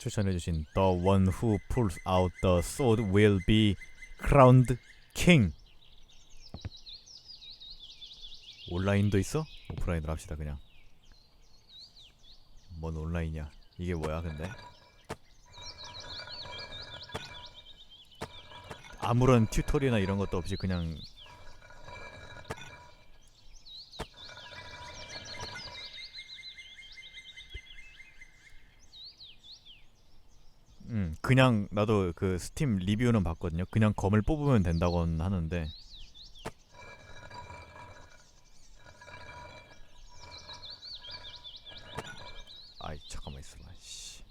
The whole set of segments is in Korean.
추천해주신 The one who pulls out the sword will be crowned king. 온라인도 있어? 오프라인으로 합시다 그냥. 뭔 온라인이야? 이게 뭐야 근데? 아무런 튜토리얼이나 이런 것도 없이 그냥 음, 그냥 나도 그 스팀 리뷰는 봤거든요. 그냥 검을 뽑으면 된다고는 하는데 아이 잠깐만 있어봐. 씨.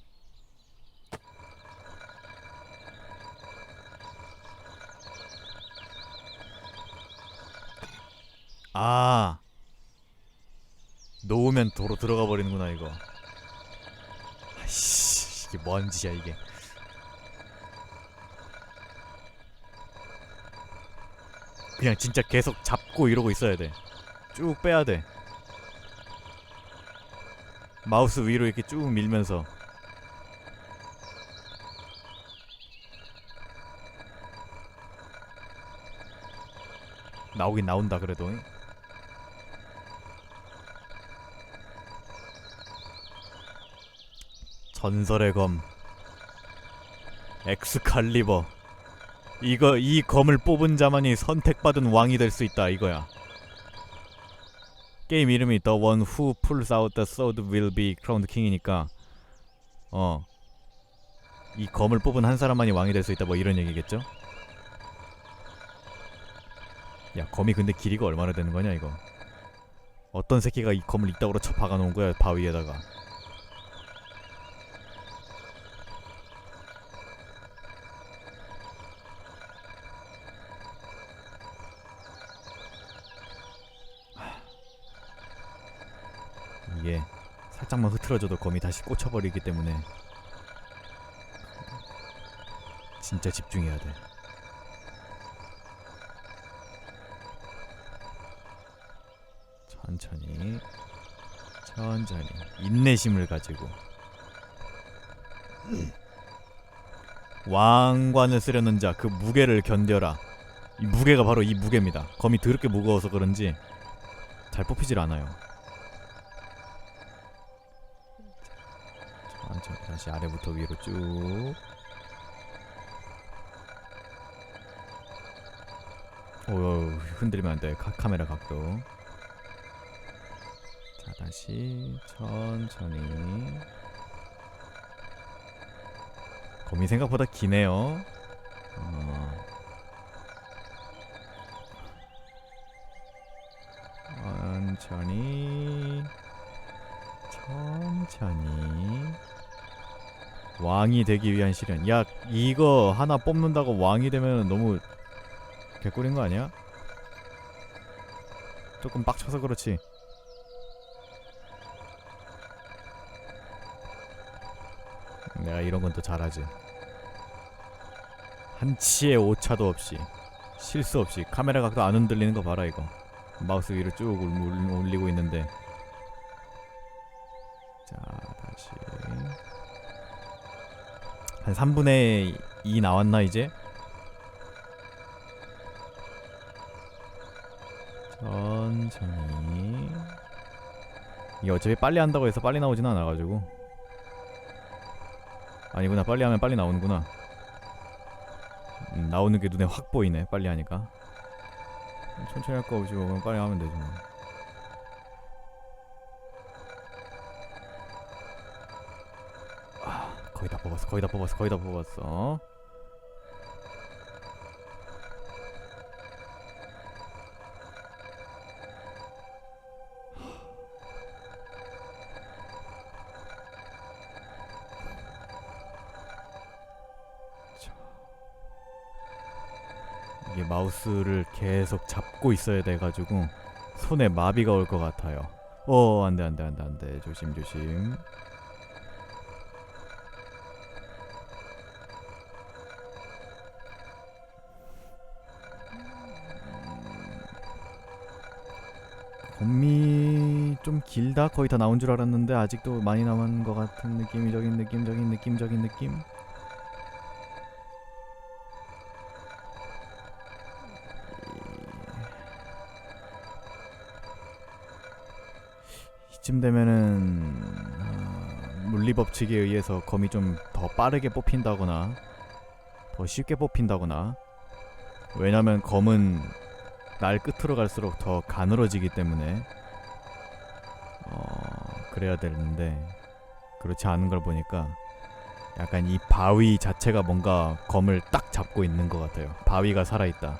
아 놓으면 도로 들어가 버리는구나 이거. 아이씨 이게 뭔 짓이야 이게. 그냥 진짜 계속 잡고 이러고 있어야 돼. 쭉 빼야 돼. 마우스 위로 이렇게 쭉 밀면서. 나오긴 나온다 그래도. 전설의 검. 엑스칼리버. 이거 이 검을 뽑은 자만이 선택받은 왕이 될 수 있다 이거야. 게임 이름이 The One Who Pulls Out the Sword Will Be Crowned King이니까 어. 이 검을 뽑은 한 사람만이 왕이 될 수 있다 뭐 이런 얘기겠죠? 야 검이 근데 길이가 얼마나 되는 거냐 이거 어떤 새끼가 이 검을 이따구로 쳐 박아 놓은 거야 바위에다가 이게 살짝만 흐트러져도 검이 다시 꽂혀버리기 때문에 진짜 집중해야 돼. 천천히, 천천히 인내심을 가지고 왕관을 쓰려는 자 그 무게를 견뎌라. 이 무게가 바로 이 무게입니다. 검이 더럽게 무거워서 그런지 잘 뽑히질 않아요. 아래부터 위로 쭉. 오 흔들리면 안 돼. 카메라 각도. 자 다시 천천히. 검이 생각보다 기네요. 어. 천천히 천천히 왕이 되기 위한 시련. 야, 이거 하나 뽑는다고 왕이 되면 너무 개꿀인 거 아니야? 조금 빡쳐서 그렇지. 내가 이런 건 또 잘하지. 한치의 오차도 없이 실수 없이 카메라 각도 안 흔들리는 거 봐라 이거. 마우스 위로 쭉 올- 올리고 있는데. 한 3분의 2 나왔나 이제? 천천히. 이게 어차피 빨리 한다고 해서 빨리 나오진 않아가지고. 아니구나 빨리 하면 빨리 나오는구나. 음, 나오는 게 눈에 확 보이네 빨리 하니까. 천천히 할 거 없이 뭐 빨리 하면 되지 뭐 거의 다 뽑았어 거의 다 뽑았어. 이게 마우스를 계속 잡고 있어야 돼가지고 손에 마비가 올 것 같아요. 어 안돼 안돼 안돼 안돼. 조심 조심 좀좀 길다? 거의 다 나온 줄 알았는데 아직도 많이 남은 것 같은 느낌적인 느낌적인 느낌적인 느낌? 이쯤 되면은 어, 물리 법칙에 의해서 검이 좀 더 빠르게 뽑힌다거나 더 쉽게 뽑힌다거나 왜냐면 검은 날 끝으로 갈수록 더 가늘어지기 때문에 어 그래야 되는데 그렇지 않은 걸 보니까 약간 이 바위 자체가 뭔가 검을 딱 잡고 있는 것 같아요. 바위가 살아있다.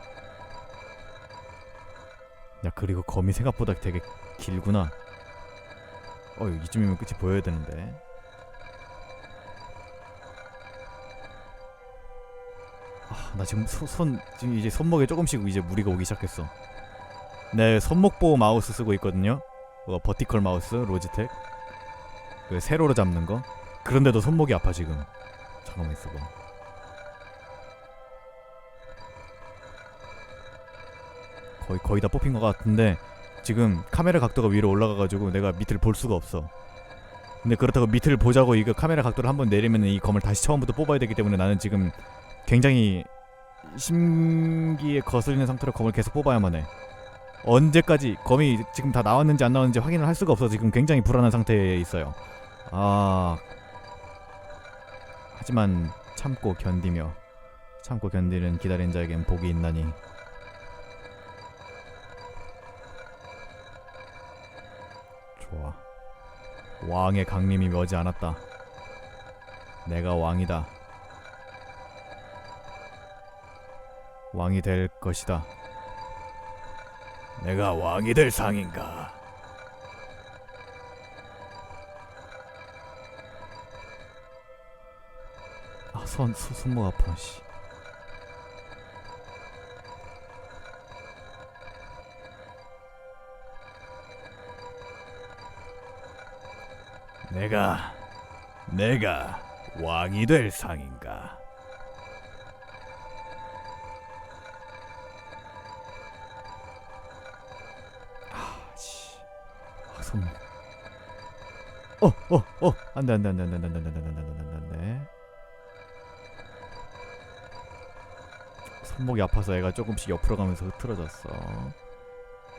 야 그리고 검이 생각보다 되게 길구나. 어 이쯤이면 끝이 보여야 되는데. 아, 나 지금 소, 손 지금 이제 손목에 조금씩 이제 무리가 오기 시작했어. 네 손목 보호 마우스 쓰고 있거든요. 어, 버티컬 마우스 로지텍 그 세로로 잡는 거. 그런데도 손목이 아파 지금. 잠깐만 있어봐. 거의 거의 다 뽑힌 것 같은데 지금 카메라 각도가 위로 올라가가지고 내가 밑을 볼 수가 없어. 근데 그렇다고 밑을 보자고 이거 카메라 각도를 한번 내리면 이 검을 다시 처음부터 뽑아야 되기 때문에 나는 지금 굉장히 심기에 거슬리는 상태로 검을 계속 뽑아야만 해. 언제까지 검이 지금 다 나왔는지 안 나왔는지 확인을 할 수가 없어서 지금 굉장히 불안한 상태에 있어요. 아 하지만 참고 견디며 참고 견디는 기다린 자에겐 복이 있나니 좋아 왕의 강림이 머지 않았다 내가 왕이다 왕이 될 것이다 내가 왕이 될 상인가 아, 손, 손 손목 아파. 씨. 내가 내가 왕이 될 상인가? 손목. 어, 어, 어. 안 돼, 안 돼, 안 돼, 안 돼, 안 돼, 안 돼, 안 돼, 안 돼, 안 돼, 안 돼. 손목이 아파서 애가 조금씩 옆으로 가면서 흐트러졌어.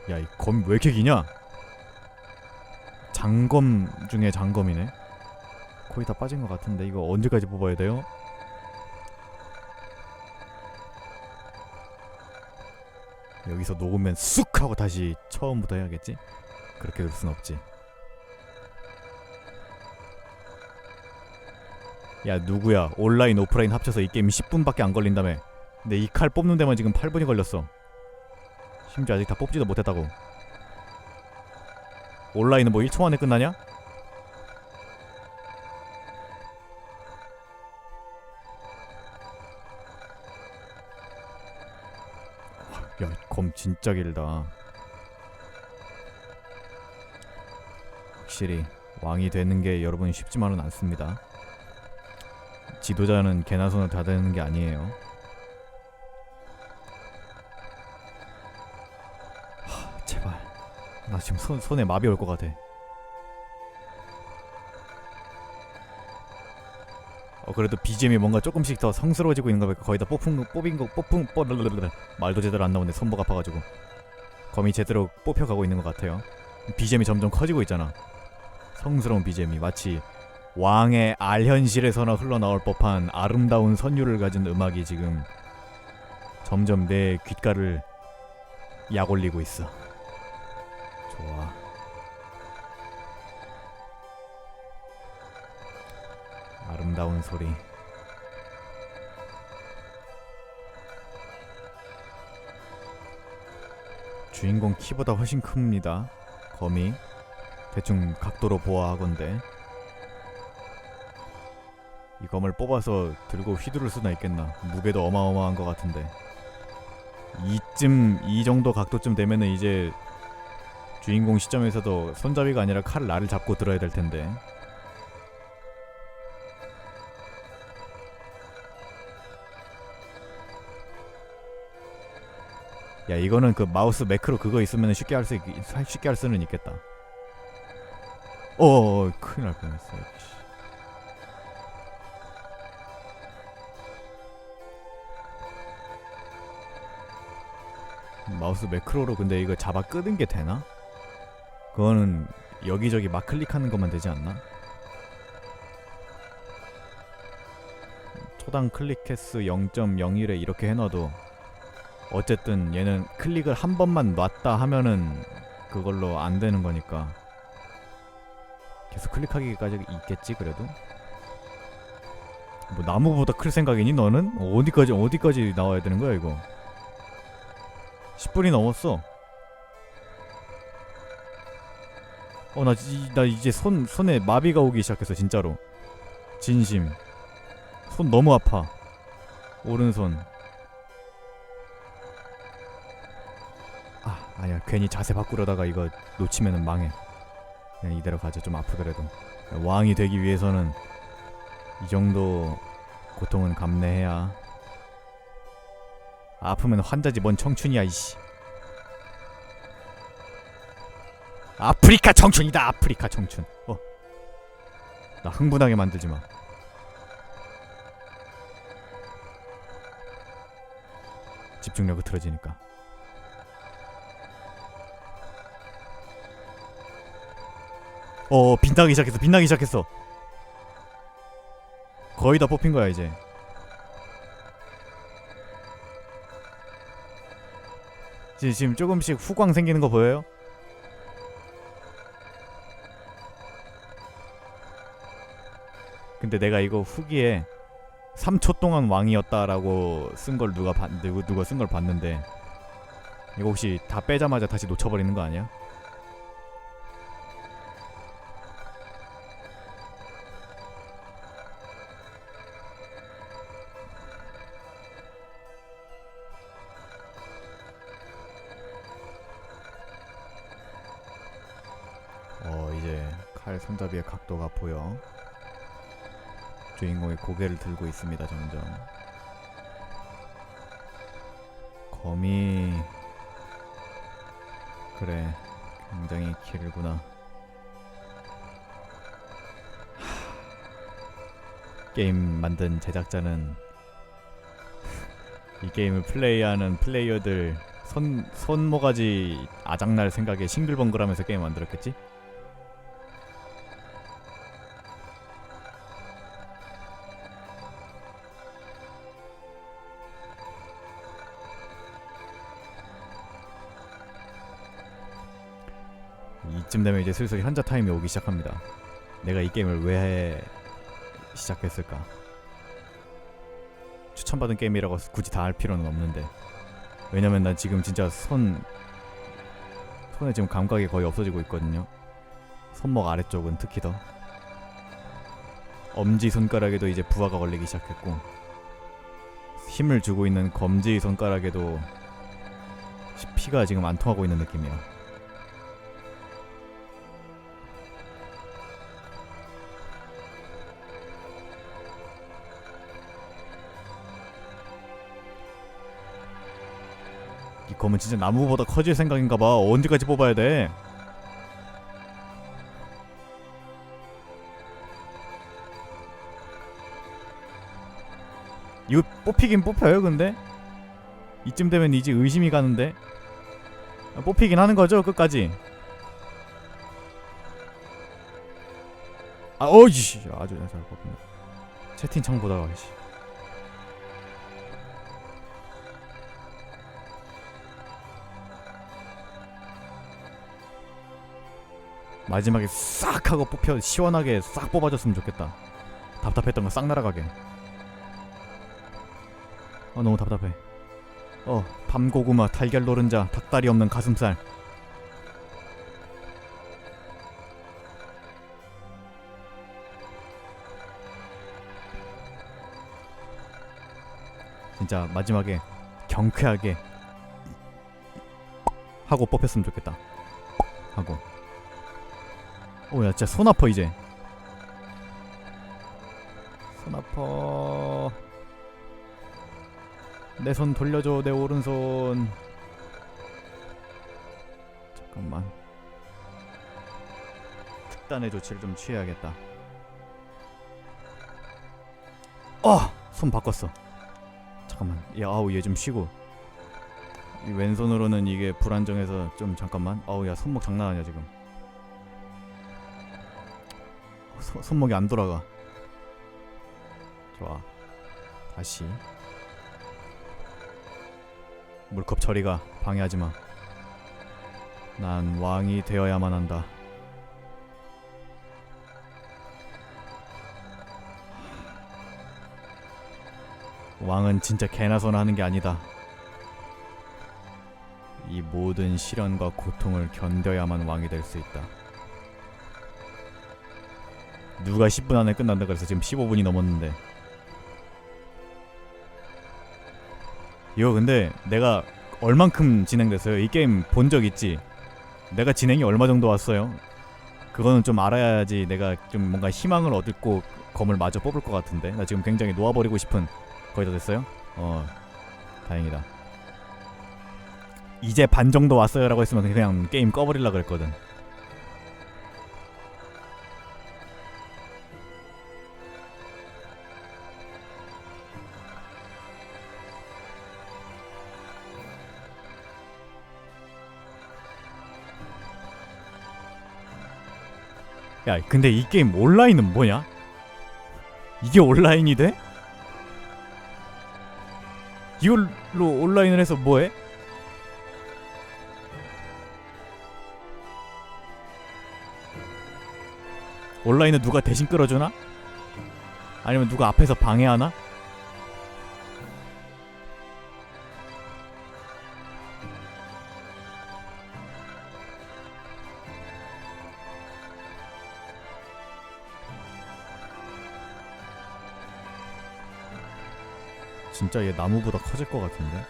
야, 이 검이 왜 이렇게 기냐? 장검 중에 장검이네. 거의 다 빠진 것 같은데 이거 언제까지 뽑아야 돼요? 여기서 녹으면 쑥 하고 다시 처음부터 해야겠지? 그렇게 될 순 없지. 야 누구야? 온라인 오프라인 합쳐서 이 게임 10분밖에 안 걸린다며. 근데 이 칼 뽑는 데만 지금 8분이 걸렸어. 심지어 아직 다 뽑지도 못했다고. 온라인은 뭐 1초 안에 끝나냐? 야 검 진짜 길다 확실히 왕이 되는 게 여러분 쉽지만은 않습니다 지도자는 개나 손을 다 되는 게 아니에요. 하, 제발. 나 지금 손, 손에 마비 올 것 같아. 어 그래도 BGM이 뭔가 조금씩 더 성스러워지고 있는 거 보니까 거의 다 뽑힌 거 뽑인 거 뽑힌 뽑 말도 제대로 안 나오는데 손목 아파가지고 검이 제대로 뽑혀가고 있는 것 같아요. BGM이 점점 커지고 있잖아. 성스러운 BGM이 마치 왕의 알현실에서나 흘러나올 법한 아름다운 선율을 가진 음악이 지금 점점 내 귓가를 약올리고 있어. 좋아. 아름다운 소리. 주인공 키보다 훨씬 큽니다. 검이 대충 각도로 보아 하건대. 이 검을 뽑아서 들고 휘두를 수나 있겠나. 무게도 어마어마한 것 같은데. 이쯤 이 정도 각도쯤 되면은 이제 주인공 시점에서도 손잡이가 아니라 칼을 나를 잡고 들어야 될 텐데. 야 이거는 그 마우스 매크로 그거 있으면 쉽게 할 수 쉽게 할 수는 있겠다 어, 어, 어 큰일 날 뻔했어. 씨. 마우스 매크로로 근데 이거 잡아 끄는 게 되나? 그거는 여기저기 막 클릭하는 것만 되지 않나? 초당 클릭 횟수 0.01에 이렇게 해놔도 어쨌든 얘는 클릭을 한 번만 놨다 하면은 그걸로 안 되는 거니까 계속 클릭하기까지 있겠지 그래도? 뭐 나무보다 클 생각이니 너는? 어디까지 어디까지 나와야 되는 거야 이거? 10분이 넘었어. 어나 나 이제 손 손에 마비가 오기 시작했어 진짜로. 진심. 손 너무 아파. 오른손. 아 아니야. 괜히 자세 바꾸려다가 이거 놓치면은 망해 그냥 이대로 가자 좀 아프더라도. 왕이 되기 위해서는 이 정도 고통은 감내해야. 아프면 환자지 뭔 청춘이야 이씨. 아프리카 청춘이다 아프리카 청춘. 어 나 흥분하게 만들지 마. 집중력이 틀어지니까 어 빛나기 시작했어 빛나기 시작했어 거의 다 뽑힌 거야 이제 지- 지금 조금씩 후광 생기는 거 보여요? 근데 내가 이거 후기에 3초 동안 왕이었다라고 쓴 걸 누가 봤 누가 쓴 걸 봤는데 이거 혹시 다 빼자마자 다시 놓쳐버리는 거 아니야? 각도가 보여. 주인공이 고개를 들고 있습니다 점점. 검이 그래 굉장히 길구나. 하... 게임 만든 제작자는 이 게임을 플레이하는 플레이어들 손 손모가지 아작날 생각에 싱글벙글하면서 게임 만들었겠지? 이쯤 되면 이제 슬슬 현자 타임이 오기 시작합니다. 내가 이 게임을 왜 시작했을까? 추천받은 게임이라고 굳이 다할 필요는 없는데 왜냐면 난 지금 진짜 손 손에 지금 감각이 거의 없어지고 있거든요. 손목 아래쪽은 특히 더 엄지 손가락에도 이제 부하가 걸리기 시작했고 힘을 주고 있는 검지 손가락에도 피가 지금 안 통하고 있는 느낌이야. 이 검은 진짜 나무보다 커질 생각인가 봐. 언제까지 뽑아야 돼? 이거 뽑히긴 뽑혀요, 근데? 이쯤 되면 이제 의심이 가는데? 아, 뽑히긴 하는 거죠, 끝까지? 아, 어이씨, 아주 잘 뽑힌다. 채팅창 보다가, 씨. 마지막에 싹 하고 뽑혀 시원하게 싹 뽑아줬으면 좋겠다. 답답했던 거 싹 날아가게. 아 너무 답답해. 어 밤고구마 달걀 노른자 닭다리 없는 가슴살. 진짜 마지막에 경쾌하게 하고 뽑혔으면 좋겠다. 하고. 오야 진짜 손 아파 이제 손 아파 내 손 돌려줘 내 오른손 잠깐만 특단의 조치를 좀 취해야겠다. 어! 손 바꿨어. 잠깐만. 야, 아우 얘 좀 쉬고. 이 왼손으로는 이게 불안정해서 좀 잠깐만. 아우 야 손목 장난 아니야 지금. 손 손목이 안 돌아가. 좋아. 다시. 물컵 처리가 방해하지 마. 난 왕이 되어야만 한다. 왕은 진짜 개나 소나 하는 게 아니다. 이 모든 시련과 고통을 견뎌야만 왕이 될 수 있다. 누가 10분 안에 끝난다 그래서 지금 15분이 넘었는데. 이거 근데 내가 얼만큼 진행됐어요? 이 게임 본 적 있지? 내가 진행이 얼마 정도 왔어요? 그거는 좀 알아야지 내가 좀 뭔가 희망을 얻고 검을 마저 뽑을 것 같은데 나 지금 굉장히 놓아버리고 싶은 거의 다 됐어요? 어 다행이다 이제 반 정도 왔어요 라고 했으면 그냥 게임 꺼버리려 그랬거든 야 근데 이 게임 온라인은 뭐냐? 이게 온라인이 돼? 이걸로 온라인을 해서 뭐해? 온라인은 누가 대신 끌어주나? 아니면 누가 앞에서 방해하나? 진짜 얘 나무보다 커질 것 같은데?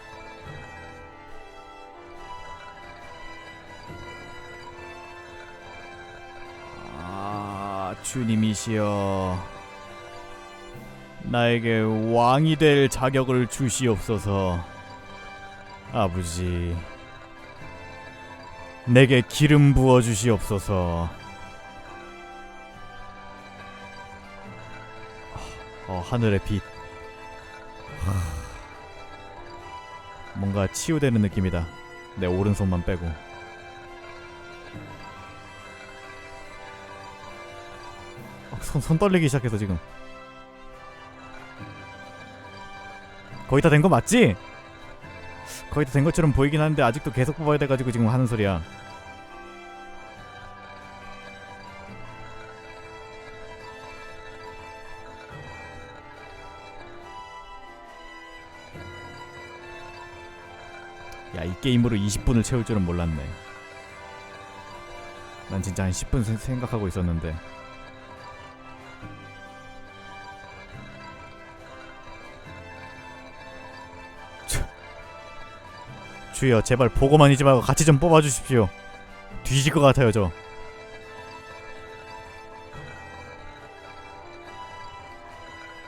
아, 주님이시여. 나에게 왕이 될 자격을 주시옵소서. 아버지. 내게 기름 부어 주시옵소서. 어, 하늘의 빛. 뭔가 치유되는 느낌이다. 내 오른손만 빼고. 어, 손, 손 떨리기 시작해서 지금. 거의 다 된 거 맞지? 거의 다 된 것처럼 보이긴 하는데 아직도 계속 뽑아야 돼가지고 지금 하는 소리야. 게임으로 20분을 채울 줄은 몰랐네. 난 진짜 한 10분 세- 생각하고 있었는데. 참. 주여, 제발 보고만 있지 말고 같이 좀 뽑아주십시오. 뒤질 것 같아요, 저.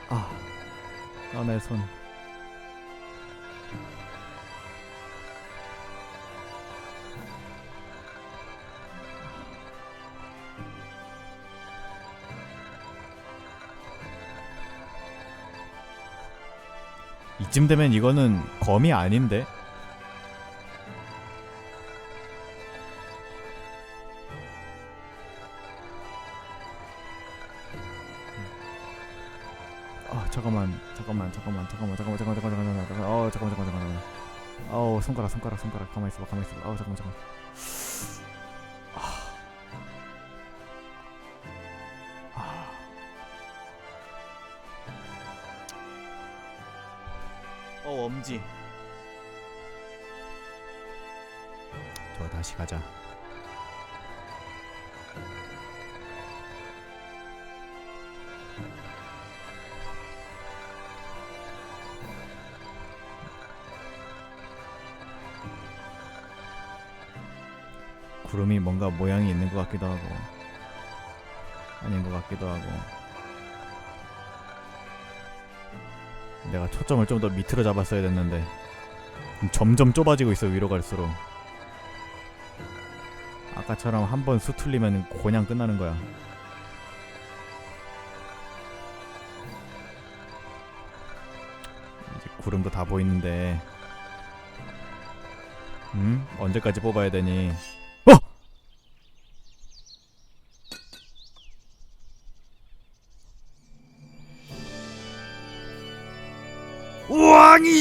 아, 아, 내 손. 이쯤 되면 이거는 검이 아닌데? 아 잠깐만 잠깐만 잠깐만 잠깐만 잠깐만 잠깐만 잠깐만 잠깐만 어 잠깐만 잠깐만 잠깐만 어우 손가락 손가락 손가락 가만히 있어봐 가만히 있어봐 어우 잠깐만 잠깐만 어 엄지. 저 다시 가자. 구름이 뭔가 모양이 있는 것 같기도 하고 아닌 것 같기도 하고 내가 초점을 좀 더 밑으로 잡았어야 됐는데 점점 좁아지고 있어 위로 갈수록. 아까처럼 한 번 수틀리면 그냥 끝나는 거야. 이제 구름도 다 보이는데 음? 언제까지 뽑아야 되니?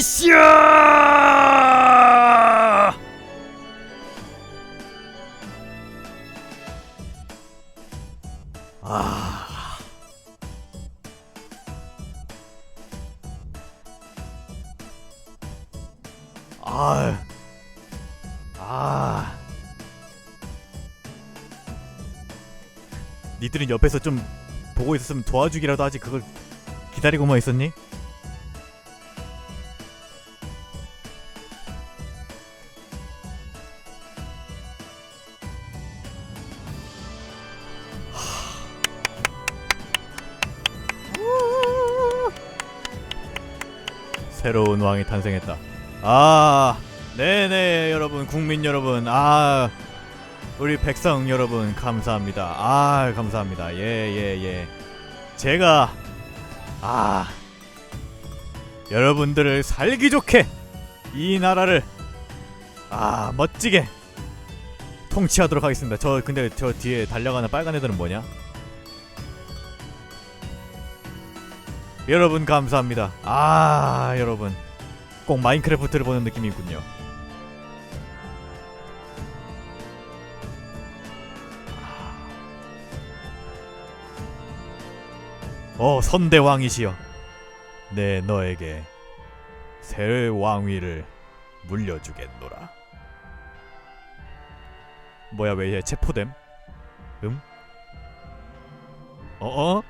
이시여! 아. 아. 아. 니들은 옆에서 좀 보고 있었으면 도와주기라도 하지 그걸 기다리고만 있었니? 새로운 왕이 탄생했다. 아, 네네 여러분, 국민 여러분, 아, 우리 백성 여러분 감사합니다. 아, 감사합니다. 예, 예, 예. 제가 아 여러분들을 살기 좋게 이 나라를 아 멋지게 통치하도록 하겠습니다. 저 근데 저 뒤에 달려가는 빨간 애들은 뭐냐? 여러분 감사합니다. 아 여러분 꼭 마인크래프트를 보는 느낌이군요. 어 선대왕이시여 내 너에게 새 왕위를 물려주겠노라. 뭐야 왜 얘 체포됨? 음? 어어?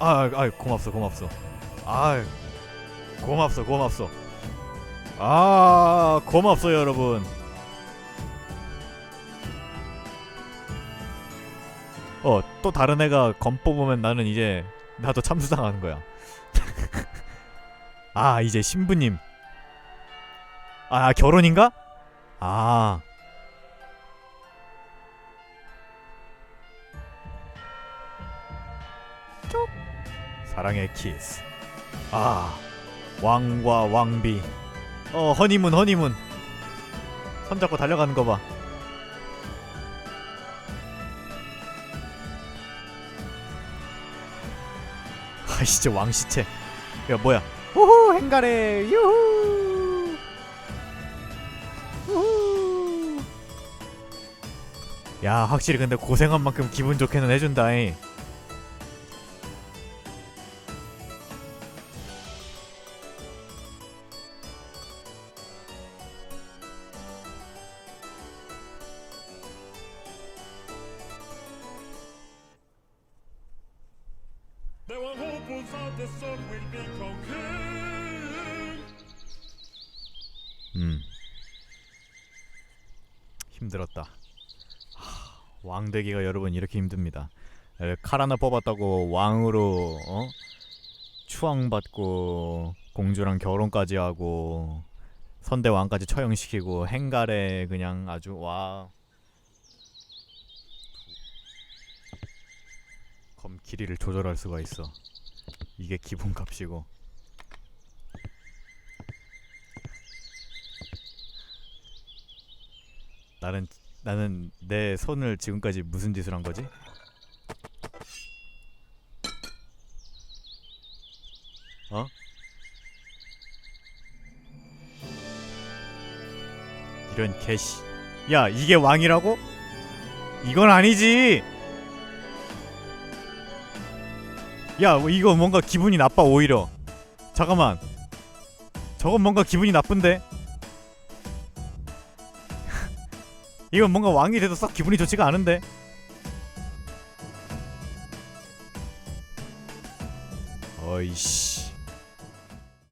아, 아, 고맙소, 고맙소. 아, 고맙소, 고맙소. 아, 고맙소, 여러분. 어, 또 다른 애가 검 뽑으면 나는 이제 나도 참수당하는 거야. 아, 이제 신부님. 아, 결혼인가? 아. 사랑의 키스. 아, 왕과 왕비. 어, 허니문, 허니문. 손잡고 달려가는 거 봐. 아, 진짜 왕시체. 야, 뭐야? 우후, 행가래. 유후. 우후. 야, 확실히 근데 고생한 만큼 기분 좋게는 해준다잉. Hopeful thought the sun will become king. 음 힘들었다 하, 왕 되기가 여러분 이렇게 힘듭니다 에, 칼 하나 뽑았다고 왕으로 어? 추앙받고 공주랑 결혼까지 하고 선대 왕까지 처형시키고 행갈에 그냥 아주 와 검 길이를 조절할 수가 있어 이게 기본값이고 나는 나는 내 손을 지금까지 무슨 짓을 한 거지? 어? 이런 개씨. 야, 이게 왕이라고? 이건 아니지. 야, 뭐 이거 뭔가 기분이 나빠 오히려. 잠깐만. 저건 뭔가 기분이 나쁜데. 이건 뭔가 왕이 돼도 썩 기분이 좋지가 않은데.